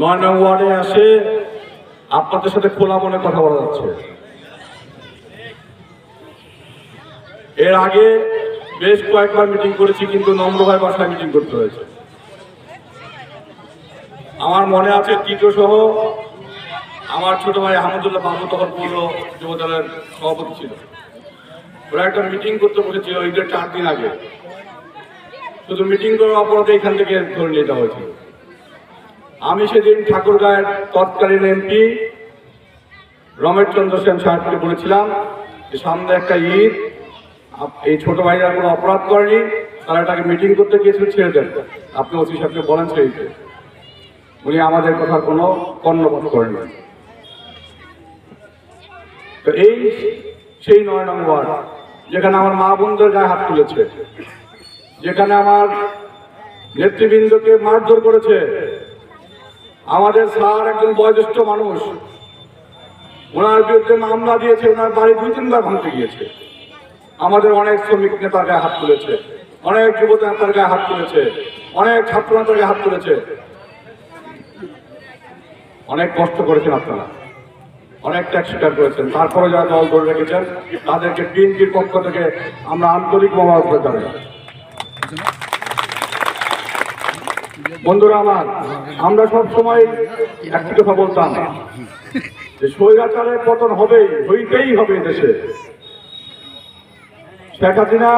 নয় নং ওয়ার্ডে আসে, আপনাদের সাথে খোলা মনে কথা বলা যাচ্ছে। এর আগে বেশ কয়েকবার মিটিং করেছি, কিন্তু নম্র ভাই বাসায় মিটিং করতে হয়েছে। আমার মনে আছে টিটো সহ আমার ছোট ভাই আহমদুল্লাহ বাবু তখন পৌর যুবদলের সভাপতি ছিল। ওরা একটা মিটিং করতে বসেছিল ঈদের চার দিন আগে। শুধু মিটিং করার অপরাধে এখান থেকে ধরে নিয়ে যাওয়া হয়েছিল। আমি সেদিন ঠাকুরগাঁয়ের তৎকালীন এমপি রমেশ চন্দ্র সেন সাহেবকে বলেছিলাম যে সামনে একটা ঈদ এই ছোট ভাইরা কোনো অপরাধ করেনি, তারা এটাকে মিটিং করতে গিয়েছিল, ছেড়ে দেন। আপনি ওসি সাহেবকে বলেন ছেড়ে উনি আমাদের কথা কোনো কর্ণপাত করেননি তো এই সেই নয় নং ওয়ার্ড, যেখানে আমার মা বোনদের গায়ে হাত তুলেছে, যেখানে আমার নেতৃবৃন্দকে মারধর করেছে আমাদের স্যার একজন বয়োজ্যেষ্ঠ মানুষ। ওনার বিরুদ্ধে মামলা দিয়েছে, ওনার বাড়ি দুই তিনবার ভাঙতে গিয়েছে। আমাদের অনেক শ্রমিক নেতার গায়ে হাত তুলেছে, অনেক যুব নেতার গায়ে হাত তুলেছে, অনেক ছাত্র নেতার গায়ে হাত তুলেছে। অনেক কষ্ট করেছেন আপনারা, অনেক ত্যাগ স্বীকার করেছেন। তারপরে যারা দল ধরে রেখেছেন, তাদেরকে বিএনপির পক্ষ থেকে আমরা আন্তরিক করে জানাই। বন্ধুরা আমার, আমরা সব সময় একটি কথা বলতাম, যে স্বৈরাচারের পতন হবেই, হইতেই হবে দেশে। শেখ হাসিনা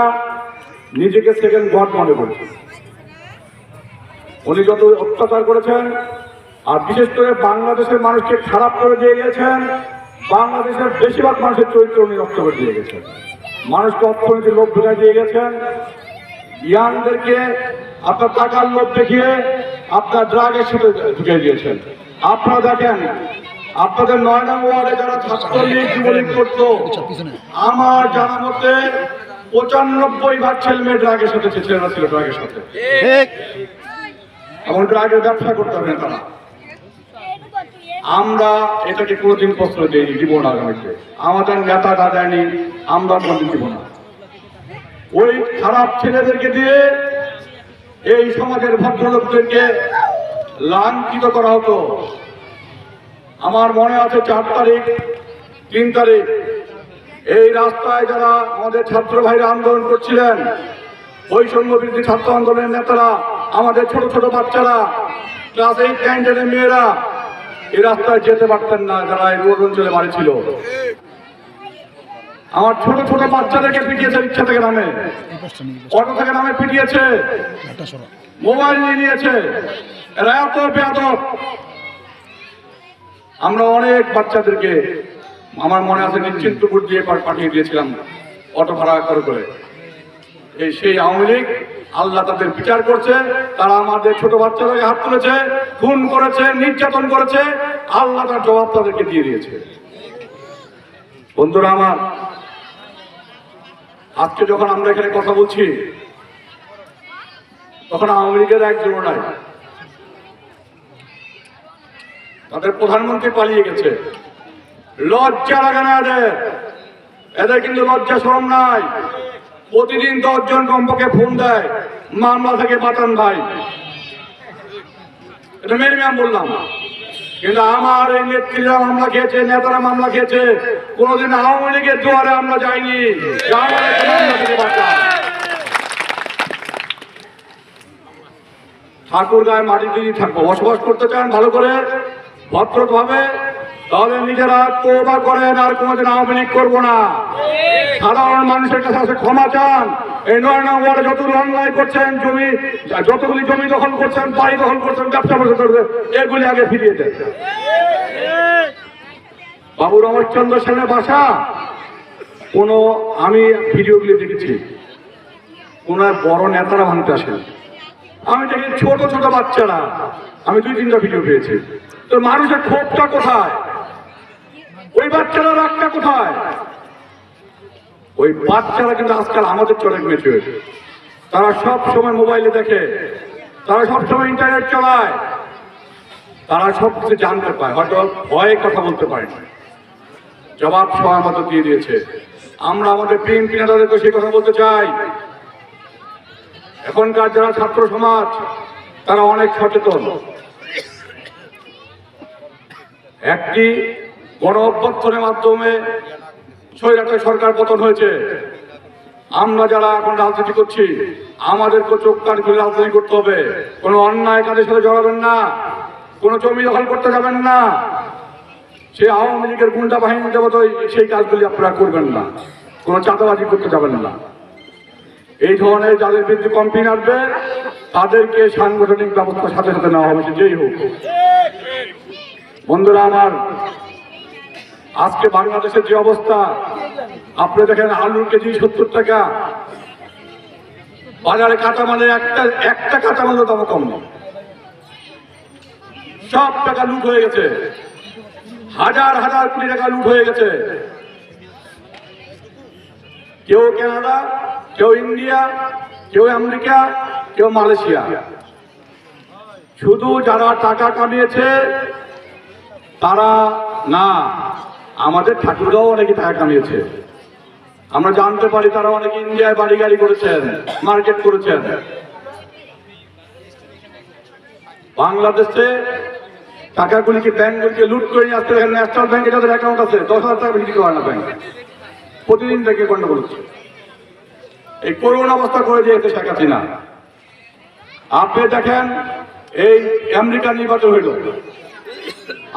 নিজেকে সেকেন্ড গড মনে করছে উনি যত অত্যাচার করেছেন, আর বিশেষ করে বাংলাদেশের মানুষকে খারাপ করে দিয়ে গেছেন বাংলাদেশের বেশিরভাগ মানুষের চরিত্র উনি রক্ত করে দিয়ে গেছেন। মানুষকে অর্থনীতির লোভ ঢুকাই দিয়ে গেছেন। ইয়াংদেরকে আপনার টাকার লোভ দেখিয়ে আপনার ড্রাগের সাথে ঢুকে দিয়েছেন আপনারা দেখেন আপনাদের নয় নং ওয়ার্ডে যারা ছাত্রলীগ যুবলীগ করতো আমার জানা মতে পঁচানব্বই ভাগ ছেলে মেয়ে ড্রাগের সাথে ছেলেরা ছিল ড্রাগের সাথে। এমন ড্রাগের ব্যবসা করতে হবে না তারা। আমরা এটাকে কোনোদিন প্রশ্রয় দিইনি দিব না আগামীতে। আমাদের নেতাটা দেয়নি আমরা কোনদিন দিব না। ওই খারাপ ছেলেদেরকে দিয়ে এই সমাজের ভদ্রলোকদেরকে লাঞ্ছিত করা হতো। আমার মনে আছে চার তারিখ, তিন তারিখ। এই রাস্তায় যারা আমাদের ছাত্র ভাইরা আন্দোলন করছিলেন, বৈষম্য বিরোধী ছাত্র আন্দোলনের নেতারা, আমাদের ছোট ছোট বাচ্চারা ক্লাস এইট টেনের মেয়েরা, এই রাস্তায় যেতে পারতেন না যারা এই রোড অঞ্চলে বাড়ি ছিল। আমার ছোট ছোট বাচ্চাদেরকে পিটিয়েছে ইচ্ছা থেকে নামে। অটো থেকে নামে পিটিয়েছে। মোবাইল নিয়ে নিয়েছে। এত আমরা অনেক বাচ্চাদেরকে, আমার মনে আছে নিশ্চিন্তপুর দিয়ে পাঠিয়ে দিয়েছিলাম, অটো ভাড়া করে করে। এই সেই আওয়ামী লীগ, আল্লাহ তাদের বিচার করছে, তারা আমাদের ছোট বাচ্চাদেরকে হাত তুলেছে, খুন করেছে, নির্যাতন করেছে, আল্লাহ তার জবাব তাদেরকে দিয়ে দিয়েছে। বন্ধুরা আমার আজকে যখন আমরা এখানে কথা বলছি, তখন আওয়ামী লীগের একজন তাদের প্রধানমন্ত্রী পালিয়ে গেছে। লজ্জা লাগে না এদের। এদের কিন্তু লজ্জা শরম নাই। প্রতিদিন দশজন কমপক্ষে ফোন দেয়, মামলা থেকে বাঁচান ভাই। এটা মেরে বললাম। কিন্তু আমার এই নেত্রীরা মামলা খেয়েছে, নেতারা মামলা খেয়েছে কোনোদিন আওয়ামী লীগের দুয়ারে আমরা যাইনি। ঠাকুর গায়ে মাটিতে যদি বসবাস করতে চান ভালো করে, ভদ্রভাবে, তাহলে নিজেরা তোবা করেন, আর কোনোদিন আওয়ামী লীগ করব না। সাধারণ মানুষের কাছে ক্ষমা চান। এই নয় ওয়ার্ডে যতগুলো অন্যায় করছেন, জমি, যতগুলি জমি দখল করছেন, বাড়ি দখল করছেন, ব্যবসা বসে করছেন, এগুলি আগে ফিরিয়ে দেন। বাবু রমেশচন্দ্র সেনের বাসা কোনো আমি ভিডিওগুলি দেখেছি, ওনার বড় নেতারা ভাঙতে আসেন। আমি দেখি ছোট ছোট বাচ্চারা, আমি দুই, তিনটা ভিডিও পেয়েছি। তো মানুষের ক্ষোভটা কোথায়? ওই বাচ্চারা রাগটা কোথায়? ওই বাচ্চারা কিন্তু আজকাল আমাদের চলে মেচে তারা সব সময় মোবাইলে দেখে, তারা সব সময় ইন্টারনেট চালায়। তারা সব কিছু জানতে পায়, হয়তো ভয়ে কথা বলতে পারে না। জবাব সময় মতো দিয়ে দিয়েছে। আমরা আমাদের বিএনপি নেতাদেরকে সেই কথা বলতে চাই। এখনকার যারা ছাত্র সমাজ, তারা অনেক সচেতন। একটি গণ অভ্যর্থনের মাধ্যমে স্বৈরাচার সরকার পতন হয়েছে। আমরা যারা এখন রাজনীতি করছি আমাদেরকে চোখ কান খুলে রাজনীতি করতে হবে। কোনো অন্যায় কাজের সাথে জড়াবেন না। কোনো জমি দখল করতে যাবেন না। সে আওয়ামী লীগের গুন্ডা বাহিনী দেবত সেই কাজগুলি আপনারা করবেন না। কোনো চাঁদাবাজি করতে যাবেন না। এই ধরনের যাদের বিরুদ্ধে কমপ্লেন আসবে, তাদেরকে সাংগঠনিক ব্যবস্থার সাথে সাথে নেওয়া হবে যেই হোক। বন্ধুরা আমার, আজকে বাংলাদেশের যে অবস্থা, আপনি দেখেন আলুর কেজি সত্তর টাকা। বাজারে কাঁচামালের একটা একটা কাঁচামালের দাম কম সব টাকা লুট হয়ে গেছে। হাজার হাজার কোটি টাকা লুট হয়ে গেছে। কেউ কানাডা, কেউ ইন্ডিয়া, কেউ আমেরিকা, কেউ মালয়েশিয়া। শুধু যারা টাকা কামিয়েছে, তারা না, আমাদের ঠাকুরগাঁও অনেকে টাকা কামিয়েছে। আমরা জানতে পারি তারা অনেকে ইন্ডিয়ায় বাড়ি গাড়ি করেছেন, মার্কেট করেছেন। বাংলাদেশে টাকাগুলিকে ব্যাংকগুলিকে লুট করে নিয়ে আসতে দেখেন ন্যাশনাল ব্যাংকে যাদের অ্যাকাউন্ট আছে, দশ হাজার টাকা বিক্রি করে না ব্যাংক প্রতিদিন ব্যাংকে গন্ডগোল হচ্ছে। এই করুণ অবস্থা করে দিয়েছে শেখ হাসিনা। আপনি দেখেন, এই আমেরিকার নির্বাচন হইল।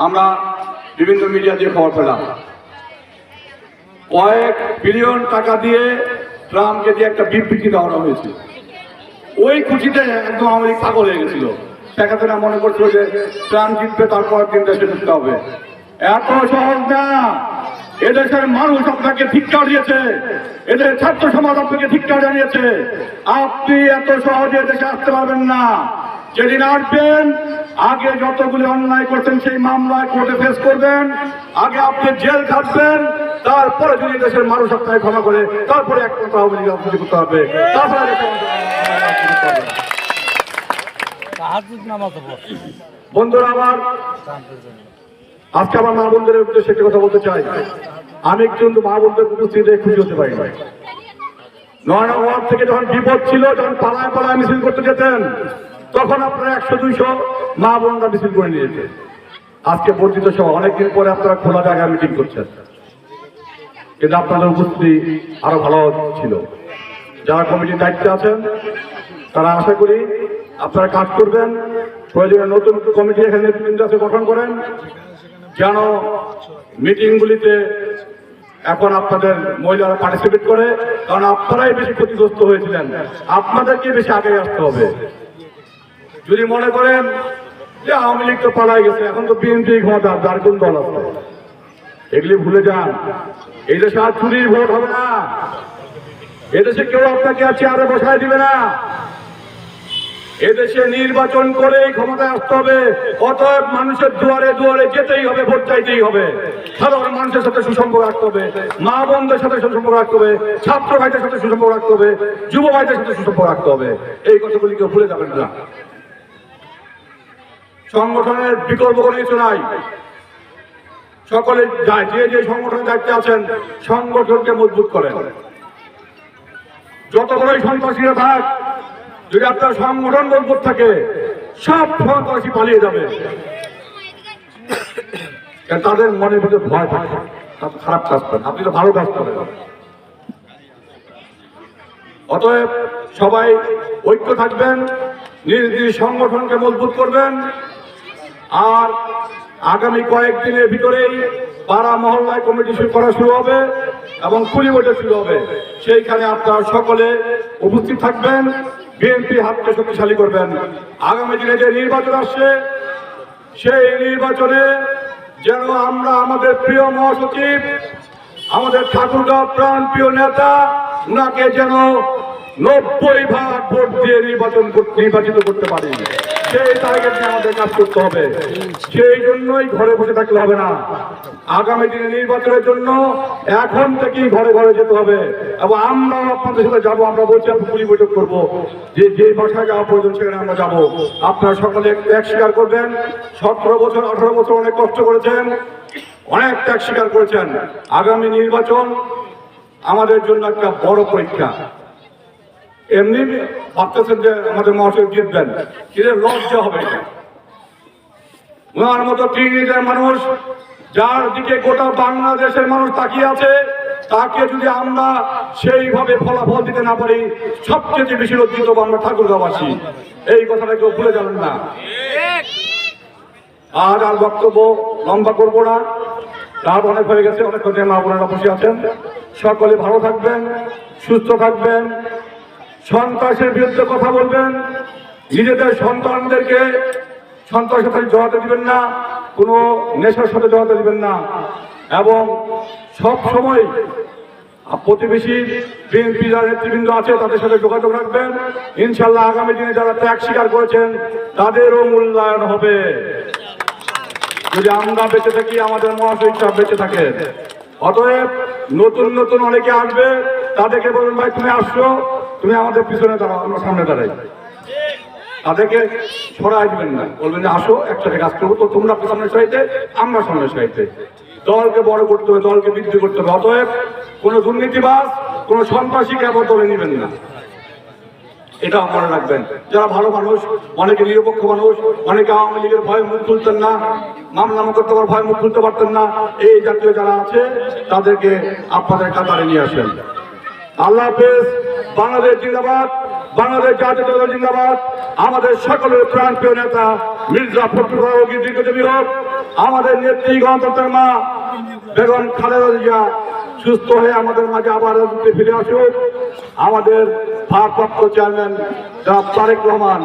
আমরা বিভিন্ন মিডিয়া দিয়ে খবর পেলাম। কয়েক বিলিয়ন টাকা দিয়ে ট্রাম্পকে দিয়ে একটা বিবৃতি দেওয়া হয়েছে। ওই খুশিতে একদম আমেরিকা পাগল হয়ে গেছিল। শেখ মনে করছিল যে ট্রাম্প জিতবে, তারপর দিন দেশে ঢুকতে হবে। এত সহজ না। এদেশের মানুষ আপনাকে ধিক্কার দিয়েছে। এদের ছাত্র সমাজ আপনাকে ধিক্কার জানিয়েছে। আপনি এত সহজে দেশে আসতে পারবেন না। যেদিন আসবেন, আগে যতগুলি অন্যায় করছেন, সেই মামলায় কোর্টে ফেস করবেন। আগে আপনি জেল খাটবেন। তারপরে যদি দেশের মানুষ আপনাকে ক্ষমা করে, তারপরে এক কথা রাজনীতি করতে হবে। তারপরে দেশের মানুষ রাজনীতি করতে হবে। তাহাজুদ নামাজ পড় বন্ধুরা আমার, আজকে আমার মা বোনদের উদ্দেশ্যে একটা কথা বলতে চাই। আমি কিন্তু মা বোনদের উপস্থিতিতে খুশি হতে পারি না নয় ওয়ার্ড থেকে যখন বিপদ ছিল, যখন পাড়ায় পাড়ায় মিছিল করতে যেতেন, তখন আপনারা একশো, দুইশো মা বোনরা মিছিল করে নিয়েছে আজকে বর্ধিত সভা অনেকদিন পরে আপনারা খোলা জায়গায় মিটিং করছেন। কিন্তু আপনাদের উপস্থিতি আরও ভালো ছিল। যারা কমিটির দায়িত্বে আছেন, তারা আশা করি আপনারা কাজ করবেন, প্রয়োজনে নতুন কমিটি এখানে নেতৃবৃন্দ গঠন করেন, যেন মিটিংগুলিতে এখন আপনাদের মহিলারা পার্টিসিপেট করে, কারণ আপনারাই বেশি ক্ষতিগ্রস্ত হয়েছিলেন। আপনাদেরকে বেশি আগে আসতে হবে। যদি মনে করেন যে আওয়ামী লীগ তো পালাই গেছে, এখন তো বিএনপি ক্ষমতা আর কোন দল আছে? এগুলি ভুলে যান। এই দেশে আর চুরির ভোট হবে না। এদেশে কেউ আপনাকে আর চেয়ারে বসায় দিবে না। এদেশে নির্বাচন করে ক্ষমতায় আসতে হবে। অতএব মানুষের দুয়ারে দুয়ারে যেতেই হবে, ভোট চাইতেই হবে। সাধারণ মানুষের সাথে সুসম্পর্ক রাখতে হবে। মা বোনদের সাথে সুসম্পর্ক রাখতে হবে। ছাত্র ভাইদের সাথে সুসম্পর্ক রাখতে হবে। যুব ভাইদের সাথে সুসম্পর্ক রাখতে হবে। এই কথাগুলি কেউ ভুলে যাবেন না। সংগঠনের বিকল্প কোনো কিছু নাই। সকলে যে যে সংগঠনের দায়িত্বে আছেন, সংগঠনকে মজবুত করেন। যত বড়ই সন্ত্রাসীরা থাক যদি আপনার সংগঠন মজবুত থাকে, সব সন্ত্রাসী পালিয়ে যাবে। তাদের মনের ভিতরে ভয় থাকে। খারাপ কাজ করেন আপনি তো ভালো কাজ করেন। অতএব সবাই ঐক্য থাকবেন নিজ নিজ সংগঠনকে মজবুত করবেন। আর আগামী কয়েকদিনের ভিতরেই পাড়া মহল্লায় কমিটি করা শুরু হবে এবং কুড়ি বছর শুরু হবে। সেইখানে আপনারা সকলে উপস্থিত থাকবেন। বিএনপি হাতকে শক্তিশালী করবেন। আগামী দিনে যে নির্বাচন আসছে, সেই নির্বাচনে যেন আমরা আমাদের প্রিয় মহাসচিব, আমাদের ঠাকুরগাঁও প্রাণ প্রিয় নেতা, উনাকে যেন নব্বই ভাগ ভোট দিয়ে নির্বাচন নির্বাচিত করতে পারি। সেই টার্গেট নিয়ে আমাদের কাজ করতে হবে। সেই জন্যই ঘরে বসে থাকলে হবে না। আগামী দিনে নির্বাচনের জন্য এখন থেকেই ঘরে ঘরে যেতে হবে। এবং আমরা আপনাদের সাথে যাব, আমরা বলছি, আমরা পুলি বৈঠক করব। যে যে বাসায় যাওয়া প্রয়োজন, সেখানে আমরা যাব। আপনারা সকলে ত্যাগ স্বীকার করবেন। সতেরো বছর, আঠারো বছর অনেক কষ্ট করেছেন। অনেক ত্যাগ স্বীকার করেছেন। আগামী নির্বাচন আমাদের জন্য একটা বড় পরীক্ষা। এমনি ভাবতেছেন যে আমাদের মহাশয় জিতবেন কিন্তু লজ্জা হবে ওনার মতো তৃণমূলের মানুষ, যার দিকে গোটা বাংলাদেশের মানুষ তাকিয়ে আছে, তাকে যদি আমরা সেইভাবে ফলাফল দিতে না পারি, সবচেয়ে বেশি লজ্জিত আমরা ঠাকুরগাঁওবাসী। এই কথাটা কেউ ভুলে যাবেন না। আর আর বক্তব্য লম্বা করব না। রাত অনেক হয়ে গেছে, অনেক মা বোনেরা বসে আছেন। সকলে ভালো থাকবেন, সুস্থ থাকবেন। সন্ত্রাসের বিরুদ্ধে কথা বলবেন, নিজেদের সন্তানদেরকে সন্ত্রাসের সাথে জড়াতে দিবেন না, কোনো নেশার সাথে জড়াতে দিবেন না। এবং সব সময় প্রতিবেশী বিএনপি যারা নেতৃবৃন্দ আছে, তাদের সাথে যোগাযোগ রাখবেন। ইনশাল্লাহ আগামী দিনে যারা ত্যাগ স্বীকার করেছেন, তাদেরও মূল্যায়ন হবে। যদি আমরা বেঁচে থাকি, আমাদের মহাশয় সাহেব বেঁচে থাকে অতএব নতুন নতুন অনেকে আসবে, তাদেরকে বলুন, ভাই, তুমি আসছো? তুমি আমাদের পিছনে দাঁড়াও, আমরা সামনে দাঁড়াই। তাদেরকে ছড়াই দিবেন না। বলবেন যে, আসো, একসাথে কাজ করব। তো তোমরা সামনে সাইতে আমরা সামনে সাইতে দলকে বড় করতে হবে, দলকে বৃদ্ধি করতে হবে। অতএব কোনো দুর্নীতিবাজ, কোনো সন্ত্রাসীকে আবার দলে নেবেন না। এটা মনে রাখবেন। যারা ভালো মানুষ, অনেকে নিরপেক্ষ মানুষ, অনেকে আওয়ামী লীগের ভয়ে মুখ খুলতেন না, মামলা মোকদ্দমার ভয়ে মুখ খুলতে পারতেন না, এই জাতীয় যারা আছে, তাদেরকে আপনাদের কাতারে নিয়ে আসেন। আল্লাহ হাফেজ। বাংলাদেশ জিন্দাবাদ, বাংলাদেশ জাতীয় দল জিন্দাবাদ, আমাদের সকলের প্রাণপ্রিয় নেতা মির্জা ফখরুল দীর্ঘজীবী হোক, আমাদের নেত্রী গণতন্ত্রের মা বেগম খালেদা জিয়া সুস্থ হয়ে আমাদের মাঝে আবার ফিরে আসুক। আমাদের ভারপ্রাপ্ত চেয়ারম্যান তারেক রহমান